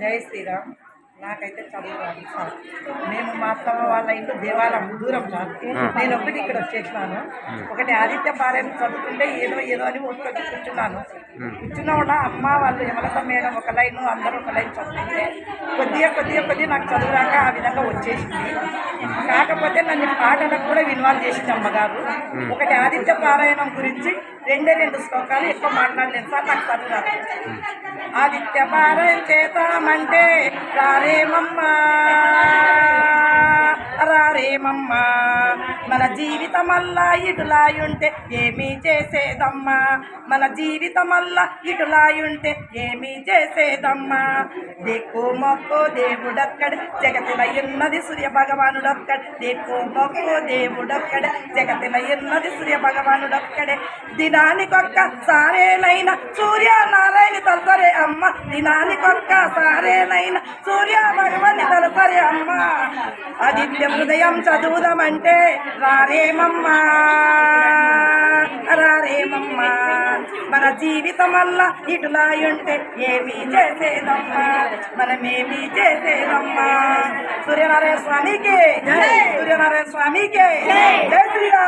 జై శ్రీరామ్. నాకైతే చదువు రాదు సార్. మేము మా అత్తమ్మ వాళ్ళ ఇల్లు దేవాలయం దూరం సార్. నేను ఒకటి ఇక్కడ వచ్చేసినాను. ఒకటి ఆదిత్య పాలెం చదువుతుంటే ఏదో ఏదో అని ఒక్కటి కూర్చున్నాను. కూర్చున్న కూడా అమ్మ వాళ్ళు యమలత మేడం ఒక లైన్ అందరూ ఒక లైన్ చదువుతుంటే కొద్దిగా కొద్దిగా కొద్దిగా నాకు చదువు రాక ఆ విధంగా వచ్చేసింది. కాకపోతే నన్ను పాటలకు కూడా ఇన్వాల్వ్ చేసింది అమ్మగారు. ఒకటి ఆదిత్య పారాయణం గురించి రెండే రెండు శ్లోకాలు ఎక్కువ మాట్లాడలేదు సార్ నాకు చదువు రాదు ఆదిత్య పారాయణ చేతామంటే రారేమమ్మా? ప్రేమమ్మా. మన జీవితమల్లా ఇటులాయుంటే ఏమీ చేసేదమ్మా. మన జీవితమల్లా ఇటులాయుంటే ఏమీ చేసేదమ్మా. దిక్కు మొక్కు దేవుడక్కడ జగతిల ఎన్నది సూర్య భగవానుడొక్కడే దిక్కు మొక్కు దేవుడొక్కడే జగతిల ఎన్నది సూర్య భగవానుడొక్కడే దినానికొక్క సారేనైనా సూర్య నారాయణ తలసరే అమ్మ. దినానికొక్క సారేనైనా సూర్య భగవాన్ని తలసరే అమ్మ. ఆదిత్య హృదయం చదువుదామంటే రారేమమ్మా? రారేమమ్మా? మన జీవితం వల్ల ఇటులాయుంటే ఏమీ చేసేదమ్మా? మనమేమీ చేసేదమ్మా? సూర్యనారాయణ స్వామికి సూర్యనారాయణ స్వామికి జై శ్రీరామ్.